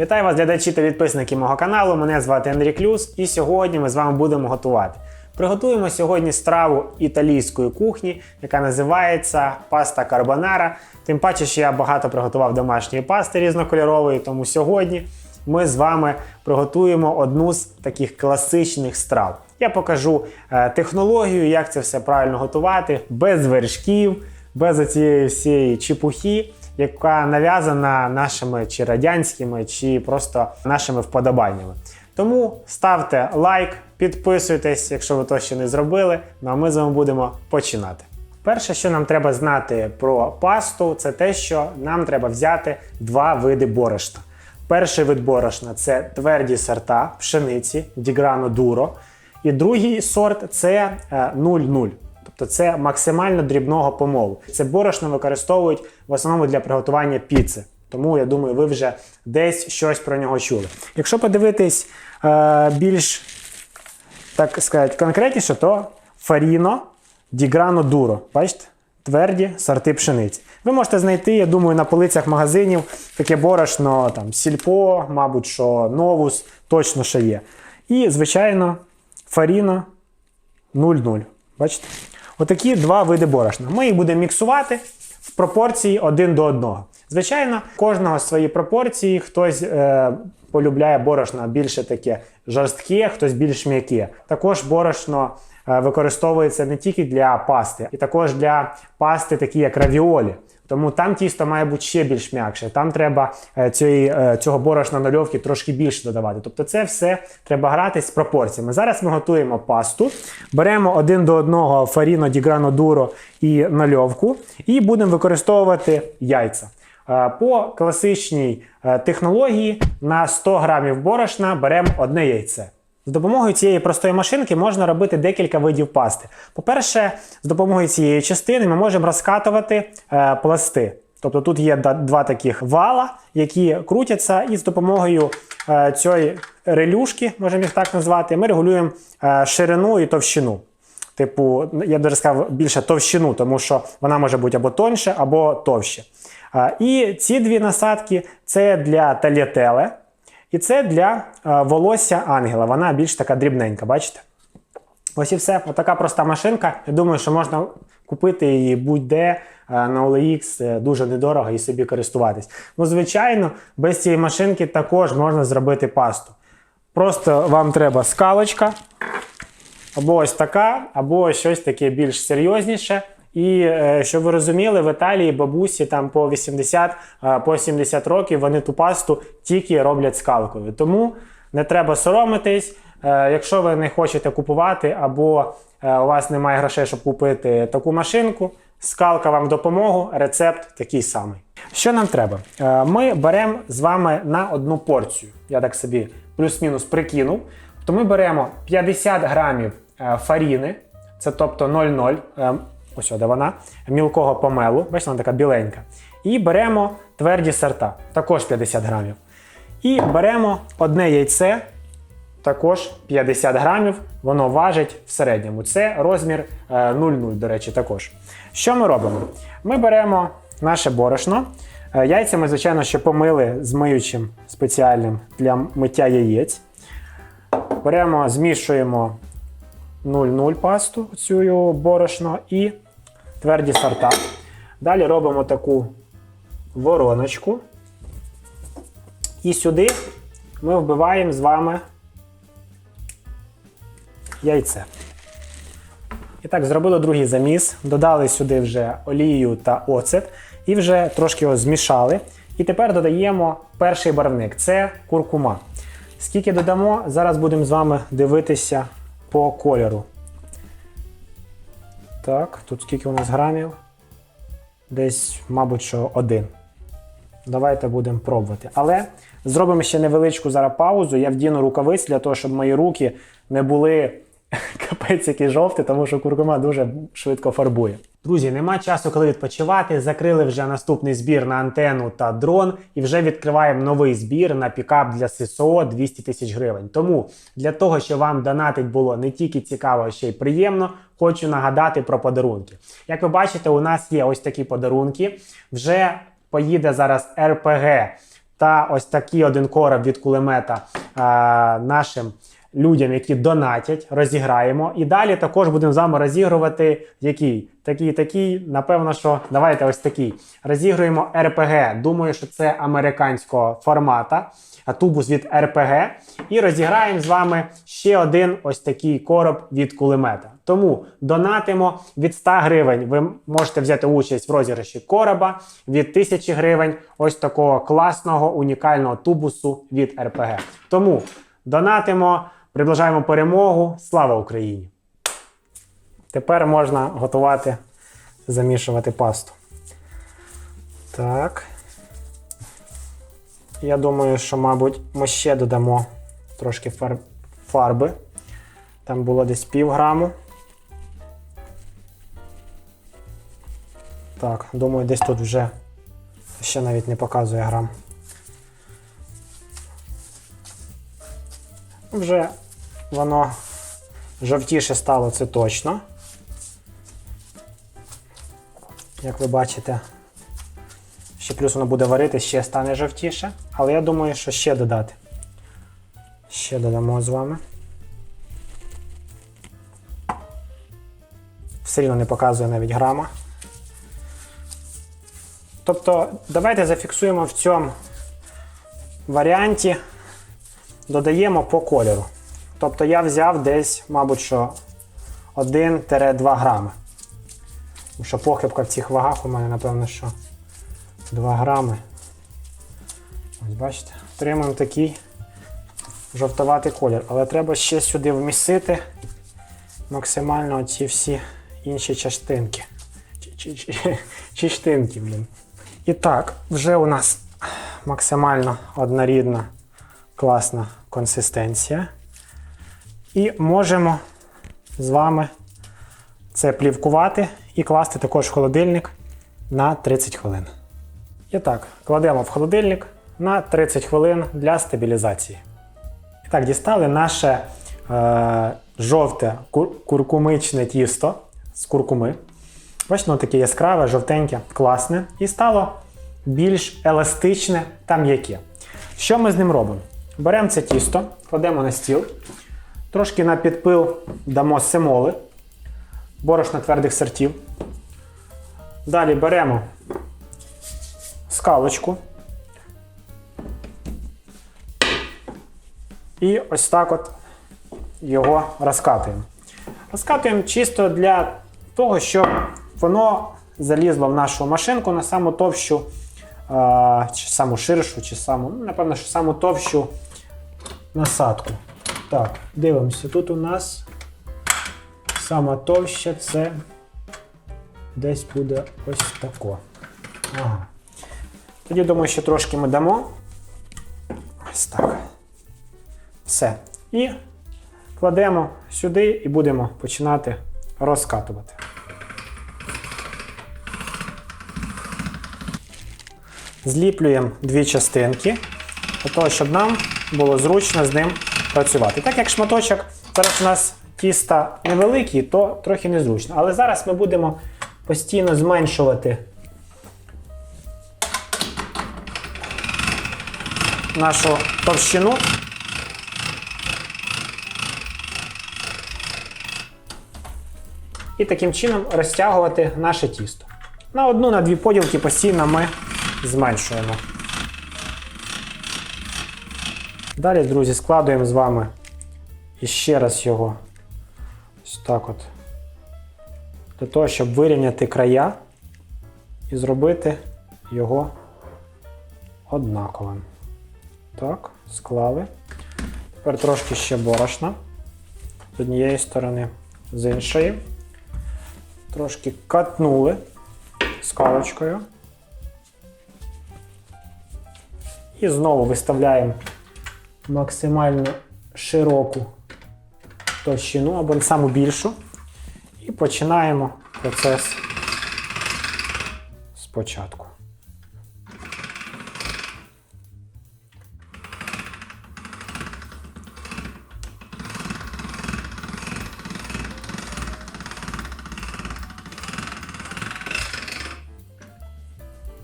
Вітаю вас, глядачі та підписники мого каналу. Мене звати Андрій Клюс, і сьогодні ми з вами будемо готувати. Приготуємо сьогодні страву італійської кухні, яка називається паста карбонара. Тим паче, що я багато приготував домашньої пасти різнокольорової, тому сьогодні ми з вами приготуємо одну з таких класичних страв. Я покажу е, технологію, як це все правильно готувати, без вершків, без цієї всієї чепухи яка нав'язана нашими чи радянськими, чи просто нашими вподобаннями. Тому ставте лайк, підписуйтесь, якщо ви то ще не зробили. Ну а ми з вами будемо починати. Перше, що нам треба знати про пасту, це те, що нам треба взяти два види борошна. Перший вид борошна це тверді сорта пшениці Діграно Дуро. І другий сорт це е, 0,0. Тобто це максимально дрібного помолу. Це борошно використовують в основному для приготування піци. Тому я думаю, ви вже десь щось про нього чули. Якщо подивитись е, більш так сказати, конкретніше, то Фаріно Діграно Дуро. Бачите? Тверді сорти пшениці. Ви можете знайти, я думаю, на полицях магазинів таке борошно, там, Сільпо, мабуть, що Новус, точно ще є. І, звичайно, Фаріно 0,0. Бачите? Отакі два види борошна. Ми їх будемо міксувати в пропорції один до одного. Звичайно, кожного свої пропорції, хтось е, полюбляє борошно більше таке жорстке, хтось більш м'яке. Також борошно е, використовується не тільки для пасти, і також для пасти, такі як равіолі. Тому там тісто має бути ще більш м'якше. Там треба е, цієї, е, цього борошна нальовки трошки більше додавати. Тобто це все треба грати з пропорціями. Зараз ми готуємо пасту, беремо один до одного фаріно, діграно дуро і нальовку, і будемо використовувати яйця. Е, По класичній технології на 100 грамів борошна беремо одне яйце. З допомогою цієї простої машинки можна робити декілька видів пасти. По-перше, з допомогою цієї частини ми можемо розкатувати е, пласти. Тобто тут є два таких вала, які крутяться, і з допомогою е, цієї релюшки, можемо їх так назвати, ми регулюємо е, ширину і товщину. Типу, я б даже сказав більше товщину, тому що вона може бути або тоньше, або товще. А, І ці дві насадки це для талітеле, і це для е, волосся ангела. Вона більш така дрібненька, бачите? Ось і все. Отака проста машинка. Я думаю, що можна купити її будь-де е, на OLX е, дуже недорого і собі користуватись. Ну, звичайно, без цієї машинки також можна зробити пасту. Просто вам треба скалочка, або ось така, або щось таке більш серйозніше. І е, щоб ви розуміли, в Італії бабусі там по 80 е, по 70 років вони ту пасту тільки роблять скалкою. Тому не треба соромитись. Е, якщо ви не хочете купувати, або у вас немає грошей, щоб купити таку машинку, скалка вам допомогу, рецепт такий самий. Що нам треба? Ми беремо з вами на одну порцію. Я так собі плюс-мінус прикинув. То ми беремо 50 грамів фаріни, це тобто 0,0, е, ось де вона, мілкого помелу, бачите, вона така біленька. І беремо тверді сорта, також 50 грамів. І беремо одне яйце, також 50 грамів, воно важить в середньому. Це розмір е, 0,0, до речі, також. Що ми робимо? Ми беремо наше борошно. Е, Яйця ми, звичайно, ще помили з миючим спеціальним для миття яєць. Беремо, змішуємо 0,0 пасту, цю борошно і тверді сорта. Далі робимо таку вороночку. І сюди ми вбиваємо з вами яйце. І так, зробили другий заміс, додали сюди вже олію та оцет і вже трошки його змішали. І тепер додаємо перший барвник це куркума. Скільки додамо, зараз будемо з вами дивитися по кольору. Так, тут скільки у нас грамів? Десь, мабуть, що один. Давайте будемо пробувати. Але зробимо ще невеличку зараз паузу. Я вдіну рукавиць для того, щоб мої руки не були капець які жовті, тому що куркума дуже швидко фарбує. Друзі, нема часу, коли відпочивати. Закрили вже наступний збір на антенну та дрон, і вже відкриваємо новий збір на пікап для ССО 200 тисяч гривень. Тому для того, щоб вам донатить було не тільки цікаво, а ще й приємно, хочу нагадати про подарунки. Як ви бачите, у нас є ось такі подарунки. Вже поїде зараз РПГ та ось такий один короб від кулемета е, нашим людям, які донатять, розіграємо. І далі також будемо з вами розігрувати який? Такий, такий, напевно, що давайте ось такий. Розігруємо РПГ. Думаю, що це американського формата, тубус від РПГ. І розіграємо з вами ще один ось такий короб від кулемета. Тому донатимо від 100 гривень. Ви можете взяти участь в розіграші короба від 1000 гривень. Ось такого класного унікального тубусу від РПГ. Тому донатимо, приближаємо перемогу. Слава Україні! Тепер можна готувати, замішувати пасту. Так. Я думаю, що, мабуть, ми ще додамо трошки фарби. Там було десь пів граму. Так, думаю, десь тут вже ще навіть не показує грам. Вже воно жовтіше стало, це точно. Як ви бачите, ще плюс воно буде варити, ще стане жовтіше. Але я думаю, що ще додати. Ще додамо з вами. Все рівно не показує навіть грама. Тобто, давайте зафіксуємо в цьому варіанті, додаємо по кольору. Тобто я взяв десь, мабуть, що 1-2 грами. Тому що похибка в цих вагах у мене, напевно, що 2 грами. Ось бачите, отримуємо такий жовтоватий колір. Але треба ще сюди вмістити максимально ці всі інші частинки. Чиштинки, блін. І так, вже у нас максимально однорідна, класна консистенція. І можемо з вами це плівкувати і класти також в холодильник на 30 хвилин. І так, кладемо в холодильник на 30 хвилин для стабілізації. І так, дістали наше е, жовте кур- куркумичне тісто з куркуми. Бачите, воно таке яскраве, жовтеньке, класне. І стало більш еластичне та м'яке. Що ми з ним робимо? Беремо це тісто, кладемо на стіл, трошки на підпил дамо семоли, борошна твердих сортів. Далі беремо скалочку. І ось так от його розкатуємо. Розкатуємо чисто для того, щоб воно залізло в нашу машинку на саму товщу, чи саму ширшу, чи саму, ну, напевно, що саму товщу насадку. Так, дивимося. Тут у нас сама товща це десь буде ось тако. Ага. Тоді, думаю, ще трошки ми дамо. Ось так. Все. І кладемо сюди і будемо починати розкатувати. Зліплюємо дві частинки для того, щоб нам було зручно з ним працювати. Так як шматочок зараз у нас тіста невеликий, то трохи незручно. Але зараз ми будемо постійно зменшувати нашу товщину. І таким чином розтягувати наше тісто. На одну, на дві поділки постійно ми зменшуємо. Далі, друзі, складуємо з вами іще раз його ось так от. Для того, щоб вирівняти края і зробити його однаковим. Так, склали. Тепер трошки ще борошна з однієї сторони, з іншої. Трошки катнули скалочкою. І знову виставляємо максимально широку товщину або саму більшу. І починаємо процес спочатку.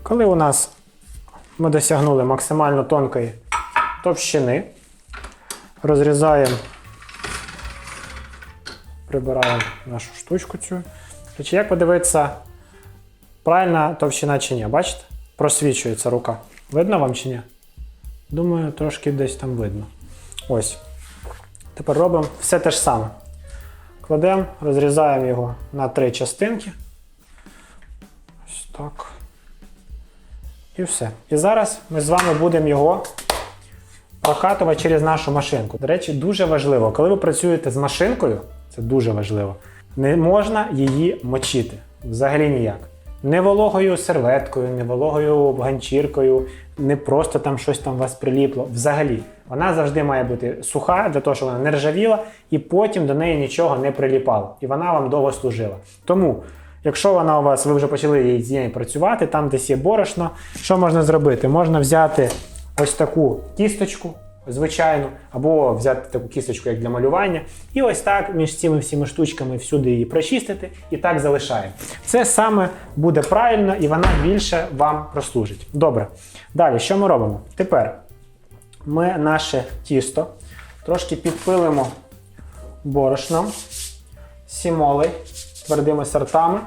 Коли у нас ми досягнули максимально тонкої товщини. Розрізаємо, прибираємо нашу штучку цю. Чи як подивитися, правильна товщина чи ні? Бачите? Просвічується рука. Видно вам чи ні? Думаю, трошки десь там видно. Ось. Тепер робимо все те ж саме. Кладемо, розрізаємо його на три частинки. Ось так. І все. І зараз ми з вами будемо його прокатувати через нашу машинку. До речі, дуже важливо, коли ви працюєте з машинкою, це дуже важливо, не можна її мочити. Взагалі ніяк. Не вологою серветкою, не вологою ганчіркою, не просто там щось там вас приліпло. Взагалі, вона завжди має бути суха для того, щоб вона не ржавіла, і потім до неї нічого не приліпало. І вона вам довго служила. Тому, якщо вона у вас, ви вже почали з нею працювати, там десь є борошно, що можна зробити? Можна взяти ось таку кісточку, звичайну, або взяти таку кісточку, як для малювання, і ось так між цими всіми штучками всюди її прочистити і так залишаємо. Це саме буде правильно і вона більше вам прослужить. Добре. Далі, що ми робимо? Тепер ми наше тісто трошки підпилимо борошном, сімолей, твердими сортами.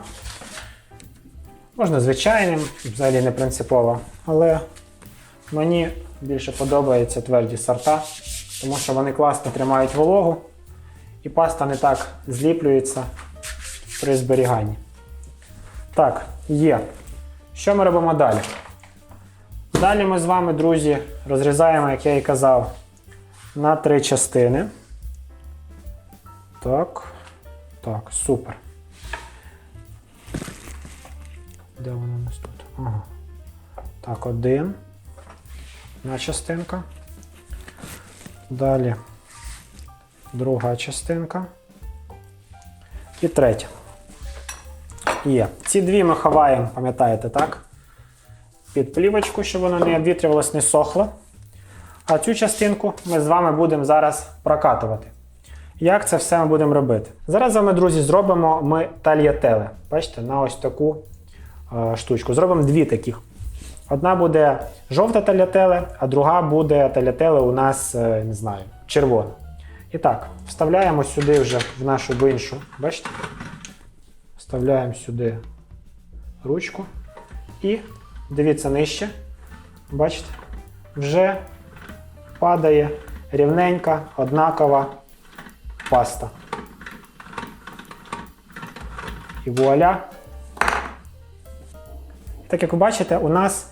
Можна звичайним, взагалі не принципово, але мені більше подобаються тверді сорта, тому що вони класно тримають вологу і паста не так зліплюється при зберіганні. Так, є. Що ми робимо далі? Далі ми з вами, друзі, розрізаємо, як я і казав, на три частини. Так. Так, супер. Де воно у нас тут? Ага. Так, один. Одна частинка. Далі друга частинка. І третя. Є. Ці дві ми ховаємо, пам'ятаєте, так? Під плівочку, щоб воно не обвітрювалось, не сохло. А цю частинку ми з вами будемо зараз прокатувати. Як це все ми будемо робити? Зараз з вами, друзі, зробимо ми тальятеле. Бачите, на ось таку е, штучку. Зробимо дві таких. Одна буде жовта талятеле, а друга буде талятеле у нас, е, не знаю, червона. І так, вставляємо сюди вже в нашу биншу. Бачите? Вставляємо сюди ручку. І дивіться нижче. Бачите? Вже падає рівненька, однакова паста. І вуаля. Так як ви бачите, у нас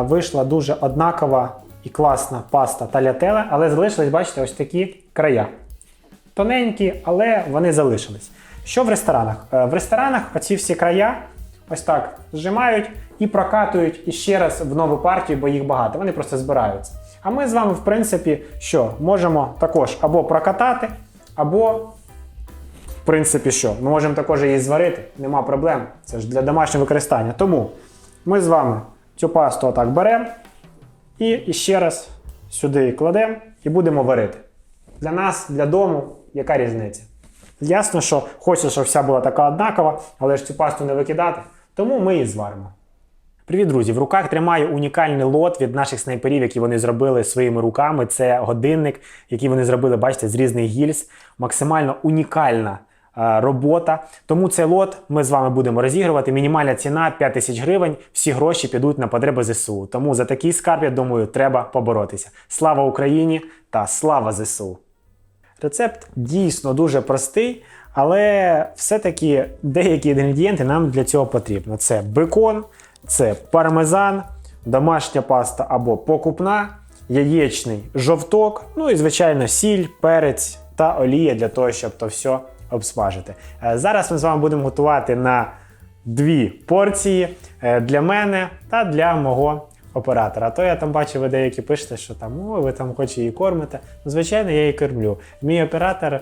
вийшла дуже однакова і класна паста талятеле, але залишились, бачите, ось такі края. Тоненькі, але вони залишились. Що в ресторанах? Е, в ресторанах оці всі края ось так зжимають і прокатують іще раз в нову партію, бо їх багато. Вони просто збираються. А ми з вами, в принципі, що можемо також або прокатати, або в принципі, що? Ми можемо також її зварити, нема проблем. Це ж для домашнього використання. Тому ми з вами цю пасту отак беремо і ще раз сюди кладемо і будемо варити. Для нас, для дому, яка різниця? Ясно, що хочеться, щоб вся була така однакова, але ж цю пасту не викидати, тому ми її зваримо. Привіт, друзі! В руках тримаю унікальний лот від наших снайперів, які вони зробили своїми руками. Це годинник, який вони зробили, бачите, з різних гільз. Максимально унікальна робота. Тому цей лот ми з вами будемо розігрувати. Мінімальна ціна 5 тисяч гривень. Всі гроші підуть на потреби ЗСУ. Тому за такий скарб, я думаю, треба поборотися. Слава Україні та слава ЗСУ! Рецепт дійсно дуже простий, але все-таки деякі інгредієнти нам для цього потрібно. Це бекон, це пармезан, домашня паста або покупна, яєчний жовток, ну і, звичайно, сіль, перець та олія для того, щоб то все обсмажити. Е, Зараз ми з вами будемо готувати на дві порції е, для мене та для мого оператора. То я там бачив, ви деякі пишете, що там, о, ви там хоч її кормите. Ну, звичайно, я її кормлю. Мій оператор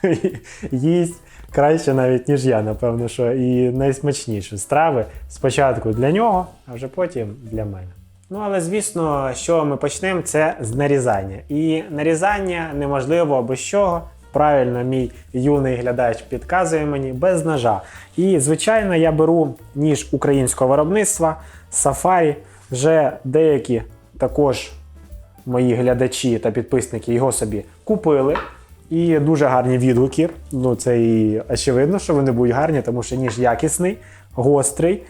їсть краще навіть, ніж я, напевно, що і найсмачніші страви спочатку для нього, а вже потім для мене. Ну, але звісно, що ми почнемо, це з нарізання. І нарізання неможливо без чого. Правильно, мій юний глядач підказує мені без ножа. І, звичайно, я беру ніж українського виробництва Safari. Вже деякі також мої глядачі та підписники його собі купили. І дуже гарні відгуки. Ну, це і очевидно, що вони будуть гарні, тому що ніж якісний, гострий,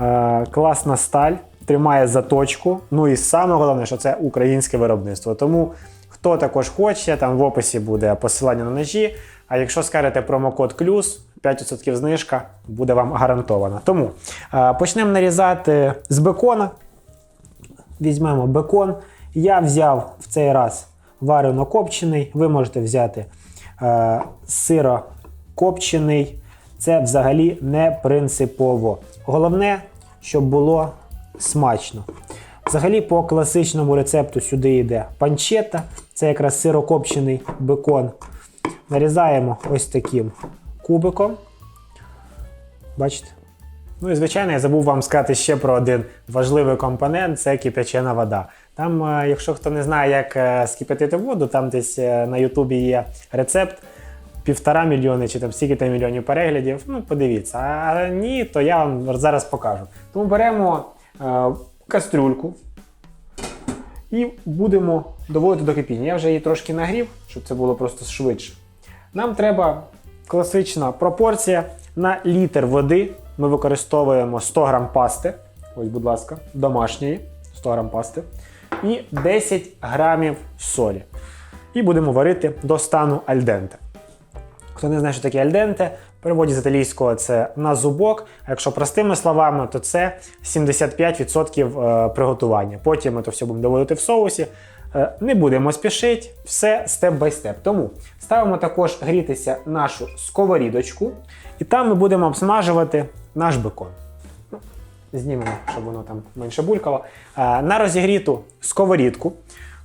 е- класна сталь, тримає заточку. Ну і саме головне, що це українське виробництво. Тому хто також хоче, там в описі буде посилання на ножі. А якщо скажете промокод клюс, 5% знижка буде вам гарантована. Тому е- почнемо нарізати з бекона. Візьмемо бекон. Я взяв в цей раз варено копчений. Ви можете взяти е, сиро копчений. Це взагалі не принципово. Головне, щоб було смачно. Взагалі, по класичному рецепту сюди йде панчета. Це якраз сирокопчений бекон. Нарізаємо ось таким кубиком. Бачите? Ну і звичайно, я забув вам сказати ще про один важливий компонент це кип'ячена вода. Там, е, якщо хто не знає, як е, скип'ятити воду, там десь е, на Ютубі є рецепт півтора мільйони чи там стільки там мільйонів переглядів. Ну, подивіться. А ні, то я вам зараз покажу. Тому беремо кастрюльку і будемо доводити до кипіння. Я вже її трошки нагрів, щоб це було просто швидше. Нам треба класична пропорція на літр води. Ми використовуємо 100 грам пасти. Ось, будь ласка, домашньої 100 грам пасти. І 10 грамів солі. І будемо варити до стану альденте. Хто не знає, що таке альденте, переводі з італійського це на зубок. А якщо простими словами, то це 75% е, приготування. Потім ми то все будемо доводити в соусі. Е, Не будемо спішити, все степ бай степ. Тому ставимо також грітися нашу сковорідочку, і там ми будемо обсмажувати наш бекон. Ну, Знімемо, щоб воно там менше булькало. Е, На розігріту сковорідку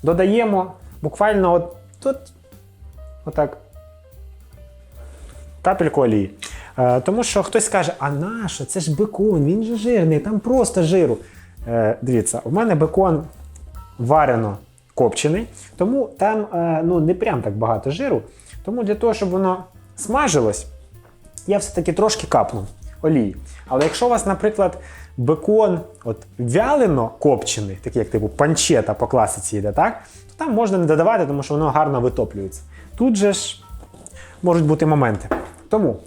додаємо буквально от тут, отак, капельку олії. Е, тому що хтось скаже, а нащо? Це ж бекон, він же жирний, там просто жиру. Е, дивіться, у мене бекон варено копчений, тому там е, ну, не прям так багато жиру. Тому для того, щоб воно смажилось, я все-таки трошки капну олії. Але якщо у вас, наприклад, бекон от, вялено копчений, такий як типу панчета по класиці йде, так? то там можна не додавати, тому що воно гарно витоплюється. Тут же ж можуть бути моменти. Тому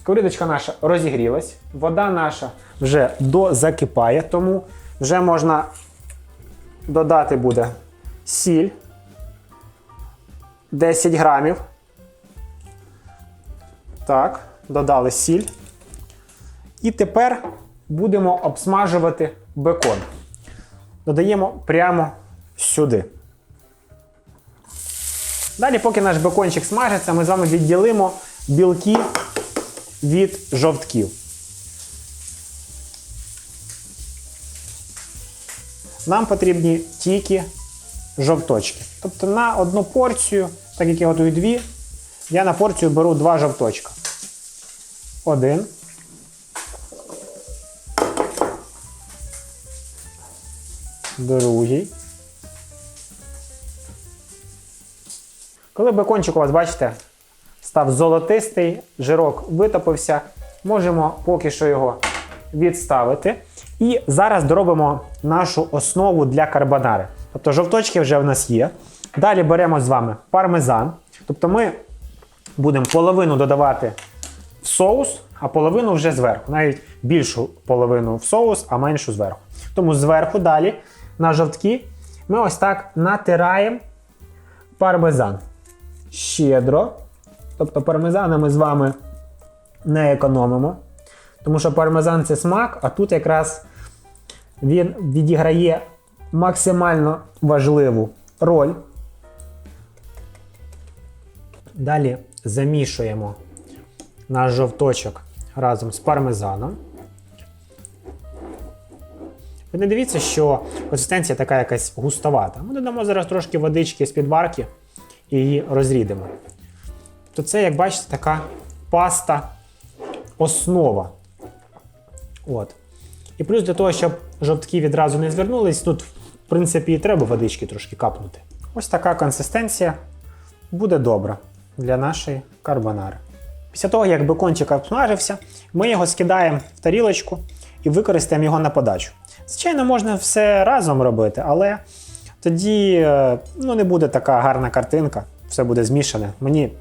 сковорідочка наша розігрілась, вода наша вже дозакипає, тому вже можна додати буде сіль 10 грамів. Так, додали сіль. І тепер будемо обсмажувати бекон. Додаємо прямо сюди. Далі, поки наш бекончик смажиться, ми з вами відділимо білки від жовтків. Нам потрібні тільки жовточки. Тобто на одну порцію, так як я готую дві, я на порцію беру два жовточка. Один. Другий. Коли бекончик у вас, бачите, став золотистий, жирок витопився, можемо поки що його відставити. І зараз доробимо нашу основу для карбонари. Тобто жовточки вже в нас є. Далі беремо з вами пармезан. Тобто ми будемо половину додавати в соус, а половину вже зверху. Навіть більшу половину в соус, а меншу зверху. Тому зверху далі на жовтки ми ось так натираємо пармезан. Щедро. Тобто пармезана ми з вами не економимо. Тому що пармезан це смак, а тут якраз він відіграє максимально важливу роль. Далі замішуємо наш жовточок разом з пармезаном. Ви не дивіться, що консистенція така якась густовата. Ми додамо зараз трошки водички з підварки і її розрідимо. То це, як бачите, така паста основа. От. І плюс для того, щоб жовтки відразу не звернулись, тут, в принципі, і треба водички трошки капнути. Ось така консистенція буде добра для нашої карбонари. Після того, як бекончик обсмажився, ми його скидаємо в тарілочку і використаємо його на подачу. Звичайно, можна все разом робити, але тоді е, ну, не буде така гарна картинка, все буде змішане. Мені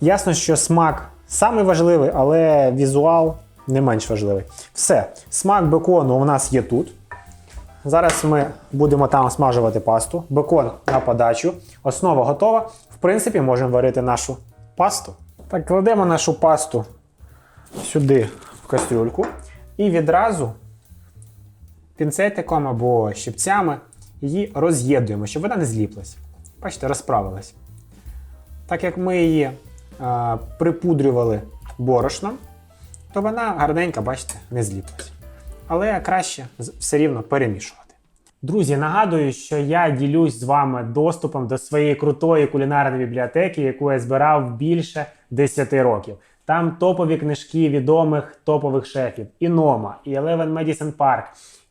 ясно, що смак самий важливий, але візуал не менш важливий. Все, смак бекону у нас є тут. Зараз ми будемо там смажувати пасту. Бекон на подачу. Основа готова. В принципі, можемо варити нашу пасту. Так, кладемо нашу пасту сюди в кастрюльку і відразу пінцетиком або щипцями її роз'єднуємо, щоб вона не зліплась. Бачите, розправилась. Так як ми її припудрювали борошном, то вона гарненька, бачите, не зліплась. Але краще все рівно перемішувати. Друзі, нагадую, що я ділюсь з вами доступом до своєї крутої кулінарної бібліотеки, яку я збирав більше 10 років. Там топові книжки відомих топових шефів: і Нома, і Eleven Medicine Park,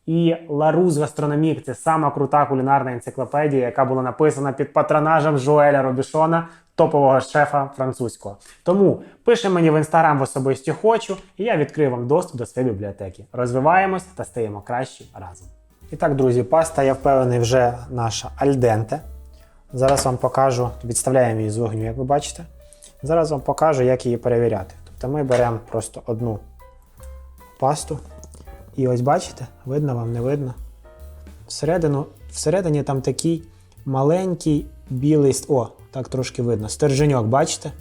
і Ларус Гастрономік це сама крута кулінарна енциклопедія, яка була написана під патронажем Жуеля Робішона, топового шефа французького. Тому пиши мені в інстаграм в особисті хочу, і я відкрию вам доступ до своєї бібліотеки. Розвиваємось та стаємо кращі разом. І так, друзі, паста, я впевнений, вже наша альденте. Зараз вам покажу, відставляємо її з вогню, як ви бачите. Зараз вам покажу, як її перевіряти. Тобто ми беремо просто одну пасту. І ось бачите, видно вам, не видно. Всередину, всередині там такий маленький білий. О, так трошки видно. Стерженьок, бачите?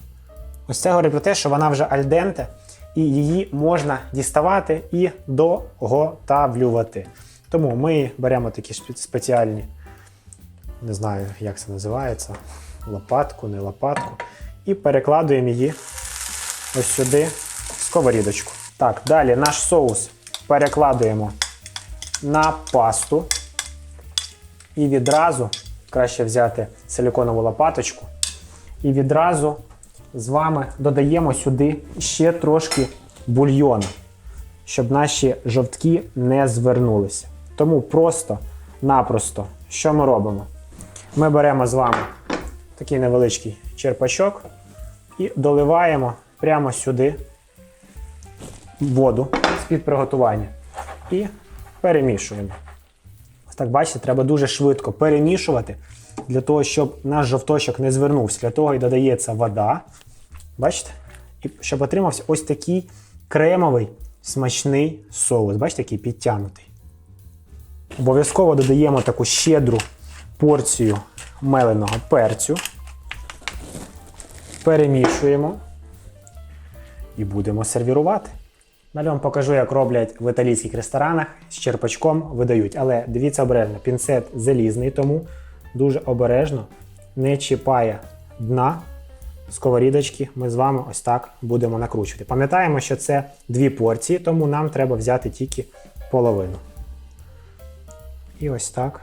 Ось це говорить про те, що вона вже альденте, і її можна діставати і доготавлювати. Тому ми беремо такі спеціальні, не знаю, як це називається, лопатку, не лопатку, і перекладуємо її ось сюди в сковорідочку. Так, далі наш соус перекладуємо на пасту. І відразу краще взяти силіконову лопаточку. І відразу з вами додаємо сюди ще трошки бульйону, щоб наші жовтки не звернулися. Тому просто-напросто, що ми робимо? Ми беремо з вами такий невеличкий черпачок і доливаємо прямо сюди воду з-під приготування і перемішуємо. Так бачите, треба дуже швидко перемішувати для того, щоб наш жовточок не звернувся. Для того і додається вода. Бачите? І щоб отримався ось такий кремовий смачний соус. Бачите, який підтягнутий. Обов'язково додаємо таку щедру порцію меленого перцю. Перемішуємо і будемо сервірувати. Далі вам покажу, як роблять в італійських ресторанах з черпачком видають. Але дивіться обережно, пінцет залізний, тому дуже обережно не чіпає дна сковорідочки. Ми з вами ось так будемо накручувати. Пам'ятаємо, що це дві порції, тому нам треба взяти тільки половину. І ось так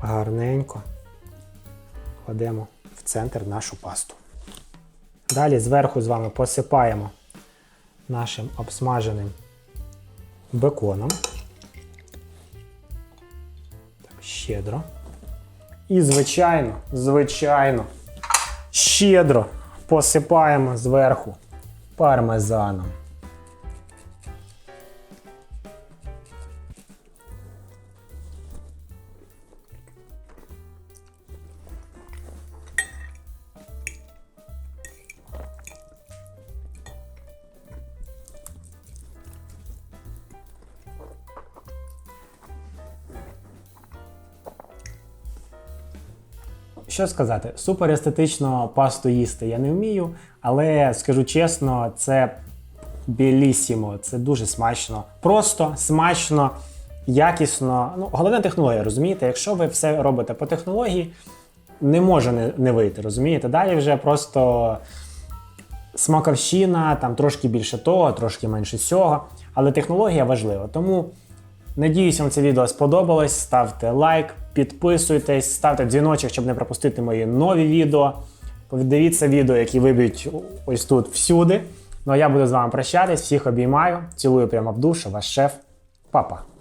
гарненько кладемо в центр нашу пасту. Далі зверху з вами посипаємо нашим обсмаженим беконом. Так, щедро. І, звичайно, звичайно, щедро посипаємо зверху пармезаном. Що сказати, супер естетично пасту їсти я не вмію, але скажу чесно, це білісімо, це дуже смачно. Просто смачно, якісно. Ну, головна технологія, розумієте? Якщо ви все робите по технології, не може не, не вийти, розумієте? Далі вже просто смаковщина, там трошки більше того, трошки менше цього. Але технологія важлива. Тому Надіюсь, вам це відео сподобалось. Ставте лайк, підписуйтесь, ставте дзвіночок, щоб не пропустити мої нові відео. Дивіться відео, які виб'ють ось тут всюди. Ну а я буду з вами прощатись. Всіх обіймаю. Цілую прямо в душу, ваш шеф. Папа.